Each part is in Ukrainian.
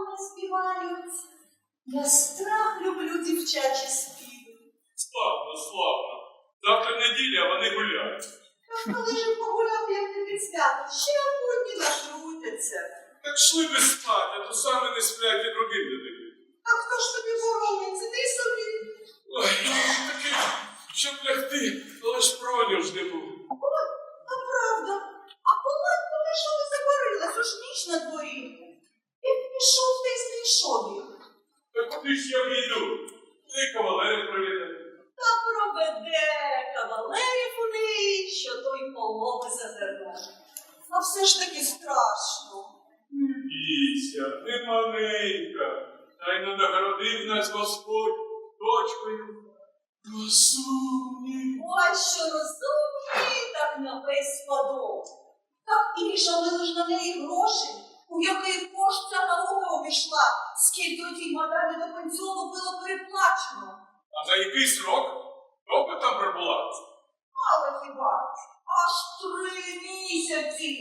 Славно співають. Я страх люблю дівчачі співи. Славно, славно. Завтра неділя, вони гуляють. Та коли ж погуляти, як не під свято, ще будні нашрутяться. Так шли би спати, а то саме не сплять і другим не дають. А хто ж тобі борониться? Ти собі. Ой, таке, щоб лягти, але ж проню ж не був. А правда. А коли ти що не заборилась? Уж ніч на дворі. Пішов ти знайшов їх. Та куди ж я війду? Ти кавалери привітати. Та проведе кавалерів у неї, що той полови зазирне. А все ж таки страшно. Не Бійся, ти маленька, та й нагородив нас Господь дочкою. Розумні. Ой, що розумні, так на весь спадок. Так і рішали лиш на неї гроші, у який кошт ця наука обійшла, скільки у тій мадамі до пенсіону було переплачено. А за який срок? Довго там пробула? Але хіба аж три місяці.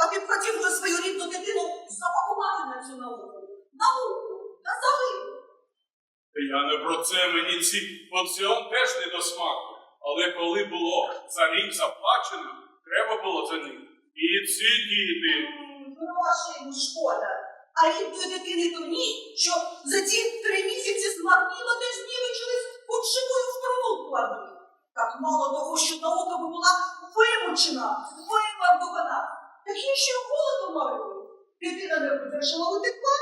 А ти б хотів би свою рідну дитину запакувати на цю науку. Науку, на. Та Я не про це мені ці пансіон теж не до смаку. Але коли було за рік заплачено, треба було за них. І ці діти. Грошей йому шкода. А рідної дитини то ні, що за ці три місяці змарніла та знівечились хоч живою в кладуть. Так мало того, що наука би була вимучена, вимаркована. Так ще голодом морили. Дитина не видержала утекла.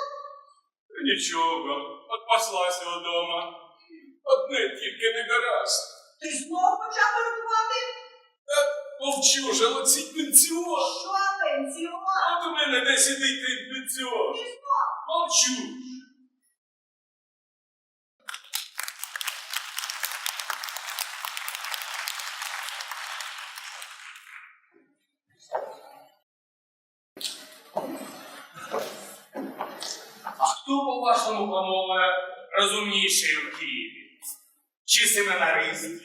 Та Нічого, отпаслася вдома. Одне тільки не гаразд. Ти знов почав рятувати? Мовчу вже оці пенсіон. Що пенсіон? От у мене де сидить той пенсіон. Мовчу. А хто, по-вашому, панове, розумніший у Києві? Чи семинарист,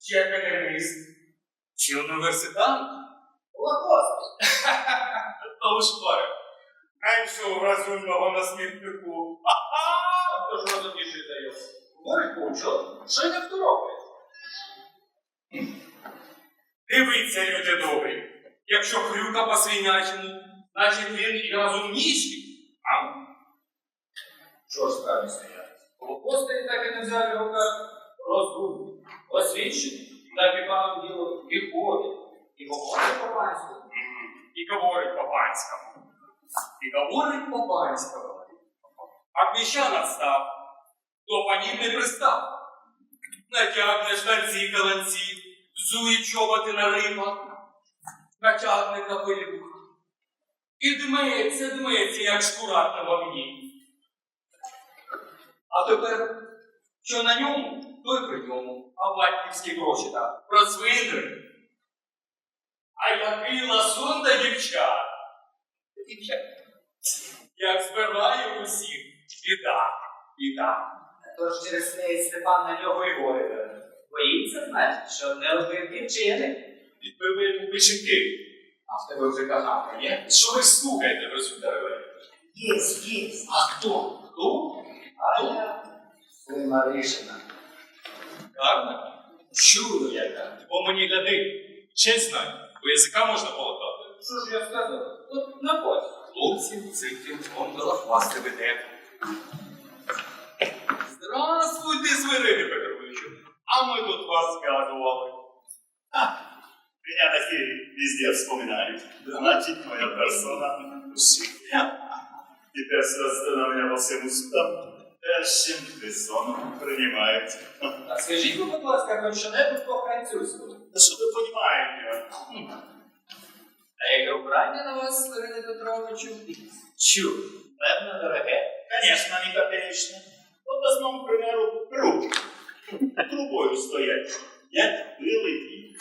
чи академіст, чи університант? Лакост. А уж пари. Меншого розумного на смітнику. Ага! Хто ж розумніший за його? Говорить Пучо, що не второпить. Дивіться, люди добрі, якщо хрюка по свинячому, значить він і розумніший. А? Що ж справді стояти? Апостолі так і не взяли в руках розумні, освічені, так і паном діло і ходить, і говорить по-панському, і говорить по-панському, і говорить по-панському. А міщан настав, то панів не пристав. Натягне штанці каланці, зує чоботи на рибах, натягне капелюх. І дмеється, дмеється, як шкурат на вогні. А тепер, що на ньому, то й при ньому, а батьківські гроші так розвиндри. А який ласун та дівчат. Дівчат. Як збирає усіх, біда, біда. Тож через неї Степан на нього і говорить. Боїться, значить, що не розбив дівчини. Відбили йому печеньки. А в тебе вже казав, є? Що ви слухаєте, розумієте? Єсть, єсть. А хто? Хто? А я Син Маришина. Гарна. Чудо яка. По мені гляди. Знай, бо язика можна полотати. Що ж я сказав? От на поць. Хлопці, цим гондола хвасти веде. Здравствуйте, Свирине Петровичу. А ми тут вас згадували. Меня такие везде вспоминают. Значит, моя персона. Теперь сразу на меня по всем устам. Першим присоном принимают. А скажіть, ви, будь ласка, хоч що-небудь по-французьку. Да что вы понимаете? А яке вбрання на вас, Свирине Петровичу? Чу, певно, дороге. Конечно, не копеечные. Вот возьмем, к примеру, руки. Трубою стоять. Як вилиті.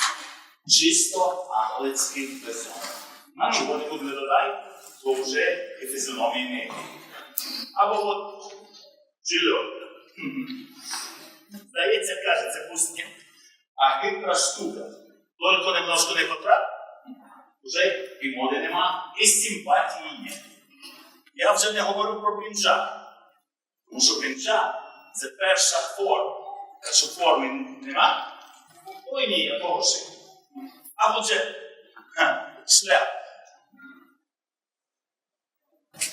Чисто англійський писон. На чого-небудь не додай, то вже і фізіономії не. Або от чильотка. Здається, кажеться, пустня. А хитра штука. Тільки немножко не потрапив, вже і моди нема, і симпатії є. Я вже не говорю про блінжа. Тому що блінжа це перша форма. Якщо форми нема, то й ніякого шику. А отже, ха, шляп.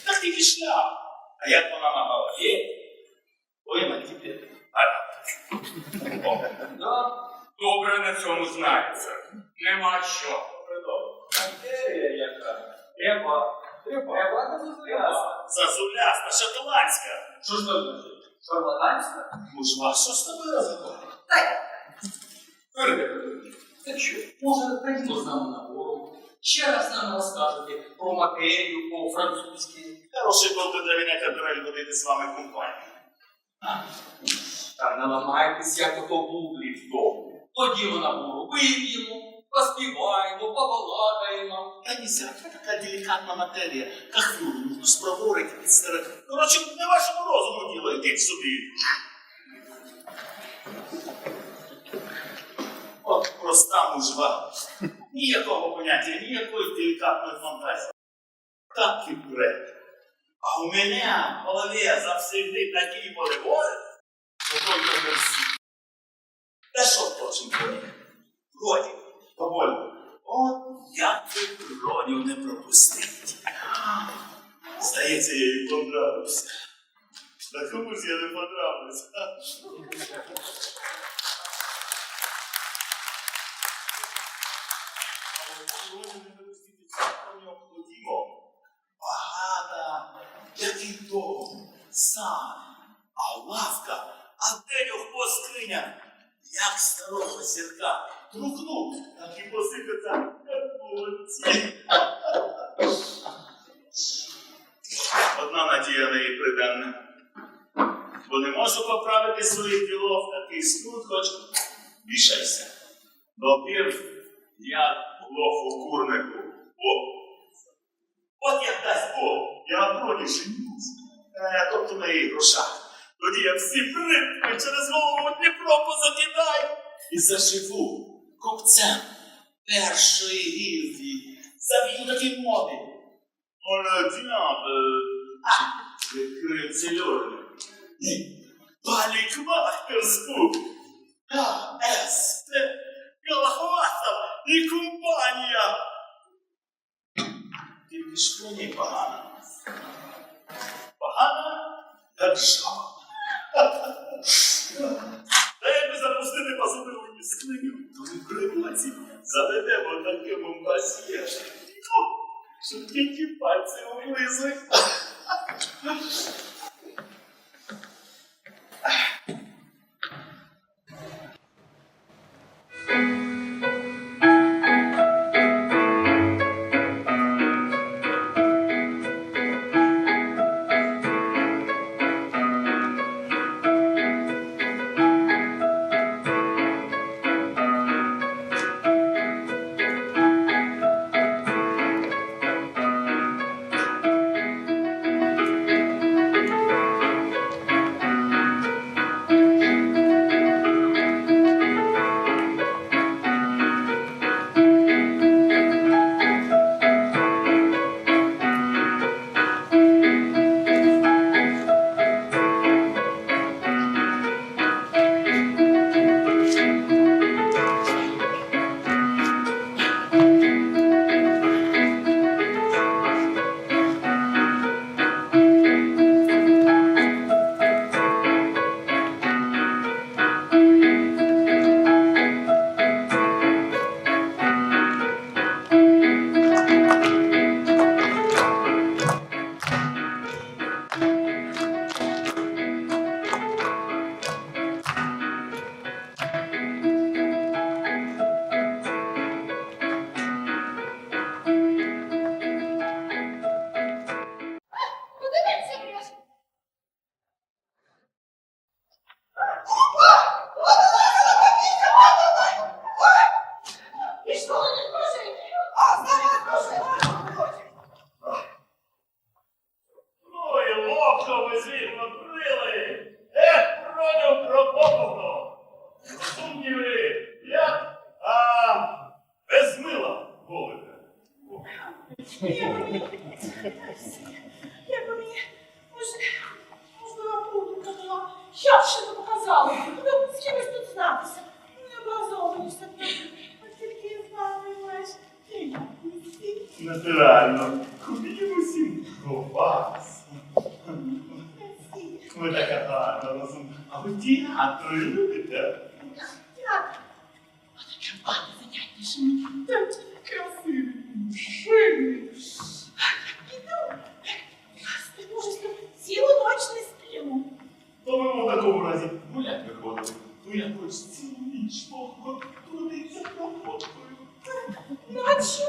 Так тільки шляп. А як вона на голові, на Да, добре на цьому знається. Нема що. Матерія яка. Треба. Треба. Треба зазулясти. Зазулясна, шотландська. Що ж це значить? Шарлатанська? Мужва, що з тобою розговорює? Дай. Та що, може, прийдемо з нами на гору? Ще раз нам розкажете про матерію по-французьки. Хороший бы для меня Кадрель водити з вами компанію. Та не ламайтесь, як ото бублі вдома. Ходімо на гору, вип'ємо, поспіваємо, побалакаємо. Та нельзя, це така делікатна матерія. Кахвю нужно спроворити, підстерегти. Коротше, не вашому розуму діло, ідіть собі. От проста мужва. Ніякого поняття, ніякої делікатної фантазії. Так і бред. А у мене в голові завжди такі переводи, що тільки мерсі. Та що впрочем, годі? Годі, повольно. От як ти Роню не пропустить. Здається, я їй понравився. Та кому я не понравився? Але чого сад, а лавка, а де його скриня? Як старого зірка трухнув, так і посипеться, як молодці. Одна надія на її приденна. Бо не можу поправити своїх ділов такий скрут, хоч вішайся. Допір я лоху курнику. О, От як дасть Бог, я проти женюсь, е, тобто на її грошах. Тоді я всі притки через голову Дніпро позакидаю і заживу купцем першої гільдії. Зав'ю такі моди. Балікмахтерську. КСП, Голохвастов і компанія. Тільки ж мені погано. Погана держава. Та якби запустити посудову скриню, то ми привоці заведемо такому басі. Щоб тільки пальці облизли. Як? Отаке пане занятніше мені. Красиві мужчини. Іду. Ти може цілу ніч не сплю. То ми в такому разі гулять виходили. Ну я хоч цілу ніч походиться проходкою. Ночі?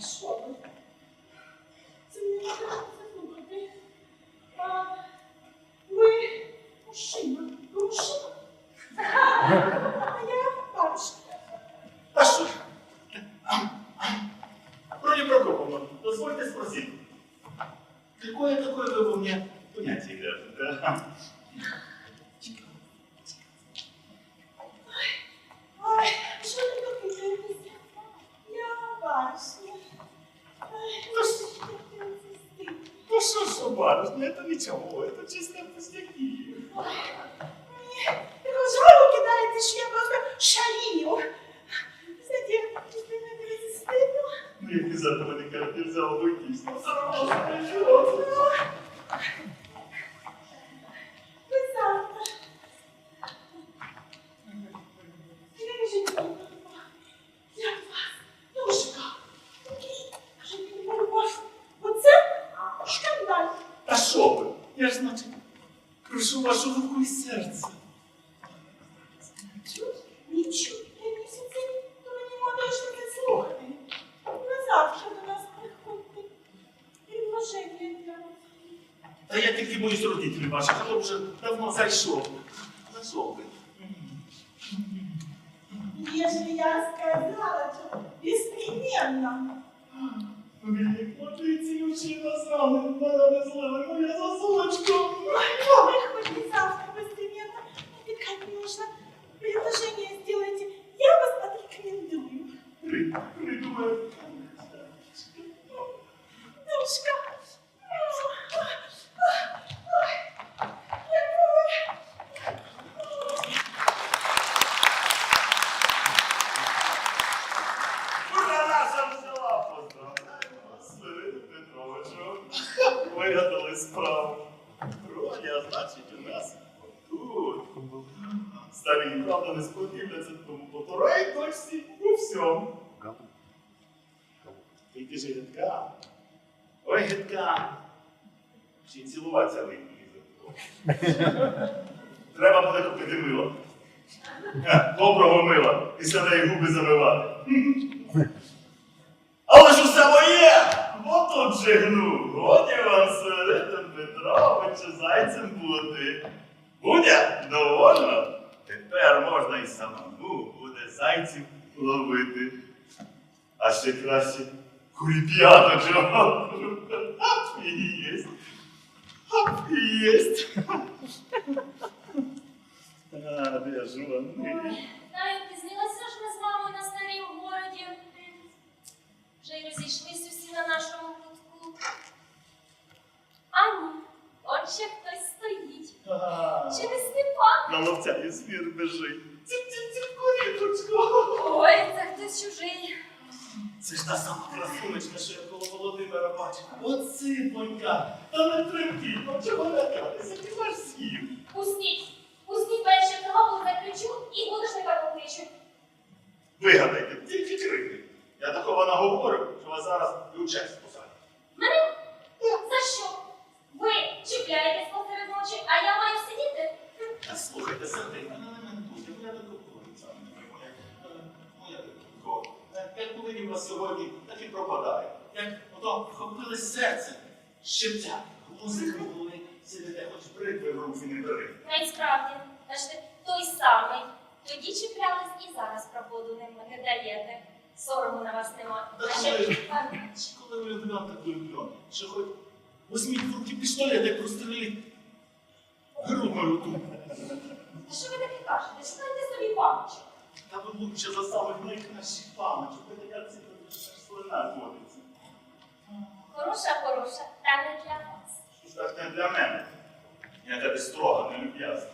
Що ви? Це мені треба заслухати. А, ви мужчина. А я бабушка. А що? ж? Вроде Прокоповна, дозвольте спросить. Какое такое вы во мне понятие вяжете? а? Ой, що ви таке дивитеся? Я бабушка. Ой, Ну, що ж таке це стидно? Ну что ж, барышня, это ничего, это чисто пустяки. Та я тільки моїх родителів бачив, а то вже давно зайшов. Зайшов би. Если я сказала, то беспременно. Мені молодиці мужчина знали, мене не злили, моя засулочка. Ой, хоть не завтра беспременно. И, конечно, предложение сделайте. Я вас отрекомендую. При, придумаю. Душка. Ура, наша взяла поздравляємо вас, Леонід Петровичу. Вигадали справу. Роля, значить, у нас тут. Старі, правда, не сподівляться, тому потурай точці у всьому. Тільки ж гидка. Ой, гидка. Й цілуватися вийде. Треба буде купити мило. Доброго мила. Після неї губи замивати. Але ж! Тут жигну. Годі вам Свиридом Петровичу зайцем бути. Буде? Довольно? Тепер можна і самому буде зайців ловити. А ще краще куріп'яточок. Ап, і єсть. Ап, і єсть. А, де ж вони? Знаю, пізнилися ж ми з мамою на старій городі. Вже й розійшлись усі на нашому кутку. А ні, от ще хтось стоїть. А, Чи не Степан? На ловця і звір бежить. Ціп-ціп-ціп. Ой, це хтось чужий. Це ж та сама красунечка, що я коло Володимира бачив. От сипонька. Та не тремтіть, ну чого лякатися, ти ваш сів. Пустіть, пустіть перше того заключу і будеш не покличу. Вигадайте, тільки крики. Я такого наговорю, що вас зараз і у честь посадять. Мене? Чіпляєтесь посеред ночі, а я маю сидіти? Та слухайте, Сергій, мене не ментуйте, я до не моя. Дитинко. Як повинні вас сьогодні, так і пропадає. Як ото вхопили серце, щепця, музик в сидите, хоч бритви в руки не бери. Навіть справді, ти той самий. Тоді чіплялись і зараз проходу не, не даєте. Сорому на вас нема. Та А ще коли- Коли ви влюблен, так влюблен, що хоч візьміть в руки пістолет і простреліть грудь мою тут. Та що ви таке кажете? Шукайте собі пам'ять. Та ви лучше за самих найкращих пам'яток, ви така ці слина водиться. Хороша, хороша, та не для вас. Що ж так не для мене? Я тебе строго не люб'язна.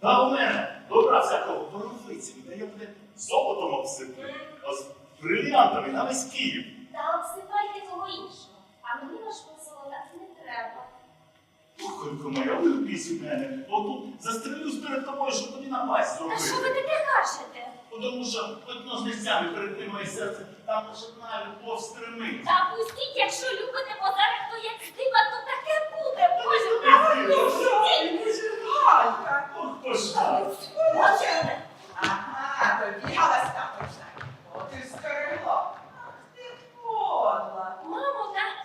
Та у мене добра всякого боровицями, та я буде золотом обсиплю, а з бриліантами на весь Київ. Та обсипайте того іншого. А. Ну, Тихонько моя, улюбись у мене. Отут застрелюсь перед тобою, щоб тобі напасть Та що ви зробити. таке кажете? Тому що хоч ножницями перед моє серце, там лише одна любов стримить. Та пустіть, якщо любите базарик, то як здима, то таке буде. Боже, Галька! Ох, пошла. Боже! Ага, тобі галастапочна. От і. Ти подла. мамо, та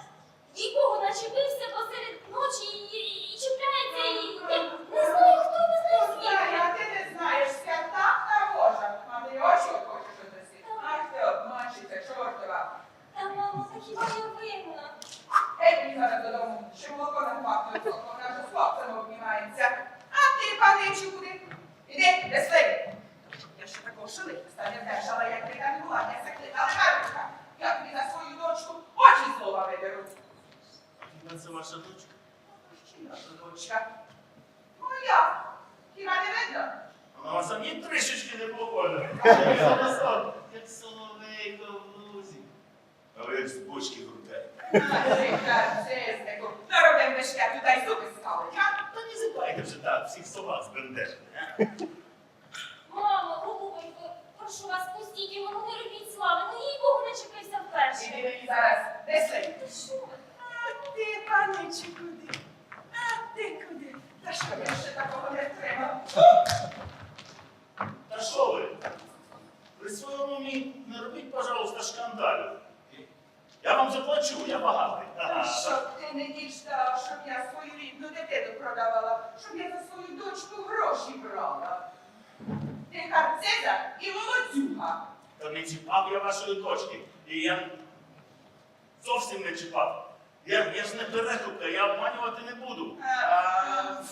нікого начепився посеред ночі і чіпляється, і я не знаю хто, не знаю Знаю, звідки. а ти не знаєш, свята нарожа. Мати очі хочеш односити. Ах ти обманщиця, чортова. Та мамо, та хіба я винна? Геть зараз додому, що молоко нам пахне, вона вже з хлопцем обнімається. А ти, паничу, куди? Іди, несли. Я ще такого шилика не держала, як ти там була, не закликала Марка. Я тобі за свою дочку очі слова видеру. Це ваша дочка. Наша дочка? Моя. Хіба не видно? Вона вас самі трішечки не похожа. Як соловейко в лузі. А ви як з бочки грудей. Цезнику, наробив мешкету, дай зуби скалить, а? Та не зипайте вже так, всіх собак збендежили. Мамо, голубонько, прошу вас, пустіть його, ну не робіть слави, ну нікого не чіпився вперше. Іди мені зараз, несли. Та що ви? А ти, паничу, куди? А ти куди? Та що я ще такого не треба? Та що ви? При своєму умі не робіть, пожалуйста, шкандалю. Я вам заплачу, я багатий. Та щоб ти не діждав, щоб я свою рідну дитину продавала, щоб я за свою дочку гроші брала. Ти харцеза і молодюга. Та не чіпав я вашої дочки. І я зовсім не чіпав. Я, я ж не перекупка, я обманювати не буду. А, А,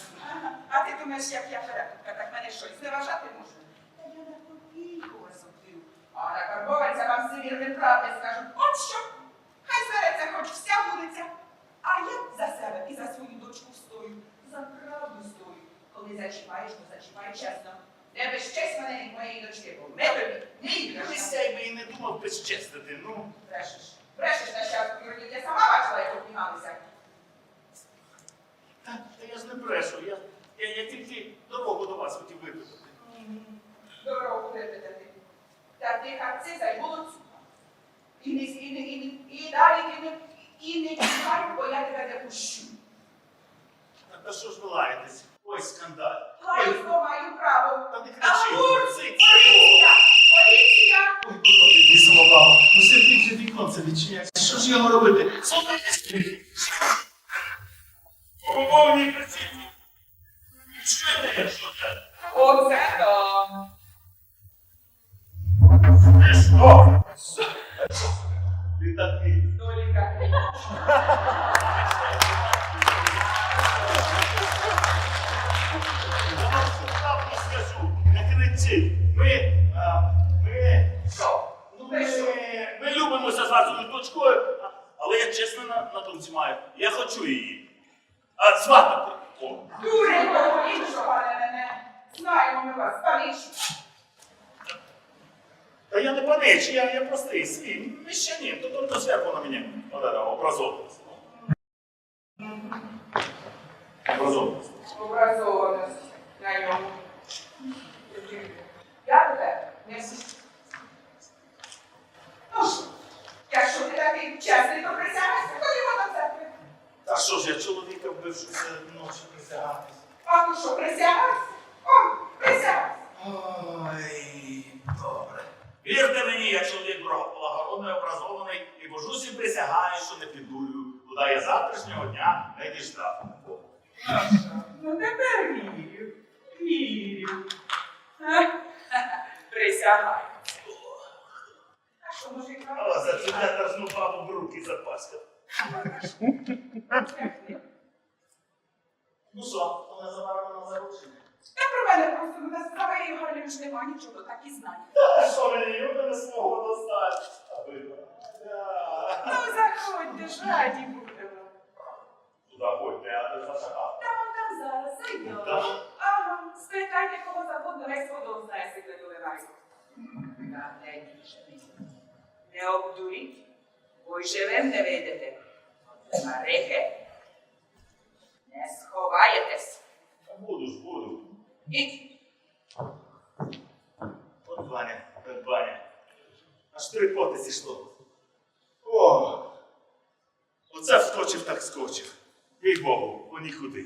а ти думаєш, як я перекупка, так мене що, зневажати можна? Та я на копійку вас обдив. А на карбованця вам всі вірні правди скажуть, от що, хай звереться хоч вся вулиця. А я за себе і за свою дочку стою, за правду стою. Коли зачіпаєш, то зачіпай чесно. Не безчесть мене від моєї дочки, бо ми тобі не я іграшка. сяй би і не думав безчестити. Ну, Брешеш. Брешеш на щастку, Юрій, я сама бачила, як обнімалися. та, та я ж не брешу. Я, я, я тільки дорогу до вас хотів випитати. Дорогу випитати. Та ти харциза й молодцюга. І не, і, не, і, не, і далі ти не, і не чекай, бо я тебе не пущу. Та, та що ж ви лаєтесь? Ой, скандаль. Лаюсь, бо маю право. Та не кричи, Поліція! Поліція! Ой, потопить бісова баба. Усе більше віконце відчиняється. Що ж його робити? Слухайте! Умовні працівні! Що це? Що це? Знай. Та що мені, у мене свого достать. Ну, заходьте ж, раді будемо. Туди ходьте, а ти зашагав. Та вон там зараз зайдемо. Ага, спитайте кого завгодно, весь водом знає секрету Ленайку. Та не дівчини. Не обдуріть, бо й живем не вийдете. Марихи, не сховайте. купаєтесь? Та буду ж, буду. Ідіть. Баня, баня. Аж три поти зійшло. О! Оце вскочив так скочив. Їй Богу, о нікуди.